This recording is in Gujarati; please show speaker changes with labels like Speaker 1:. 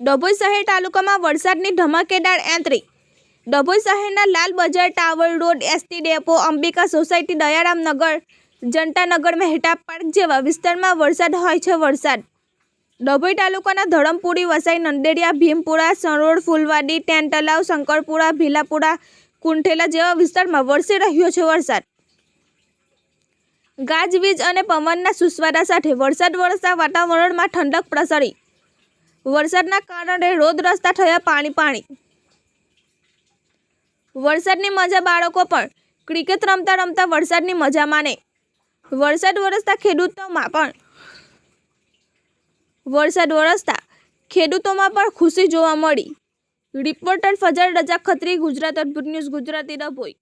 Speaker 1: ડભોઈ શહેર તાલુકામાં વરસાદની ધમાકેદાર એન્ટ્રી. ડભોઈ શહેરના Lal Bazar tower road S T depot, Ambika society, Dayaram Nagar Janatanagar Mehta park જેવા વિસ્તારમાં વરસાદ હોય છે વરસાદ. ડભોઈ તાલુકાના ધરમપુરી, વસાઈ નંદેડિયા ભીમપુરા સરોડ ફૂલવાડી ટેન તલાવ શંકરપુરા, ભીલાપુરા, કુંઠેલા જેવા વિસ્તારમાં વરસી રહ્યો છે વરસાદ. ગાજવીજ અને પવનના સુસવાડા સાથે વરસાદ વરસતા વાતાવરણમાં ઠંડક પ્રસરી. વરસાદના કારણે રોડ રસ્તા થયા પાણી પાણી. વરસાદની મજા બાળકો પણ. ક્રિકેટ રમતા રમતા વરસાદની મજા માને. વરસાદ વરસતા ખેડૂતોમાં પણ. વરસાદ વરસતા ખેડૂતોમાં પણ ખુશી જોવા મળી. રિપોર્ટર ફજલ રજા ખત્રી, ગુજરાત અદભુત ન્યૂઝ, ગુજરાતી ડભોઈ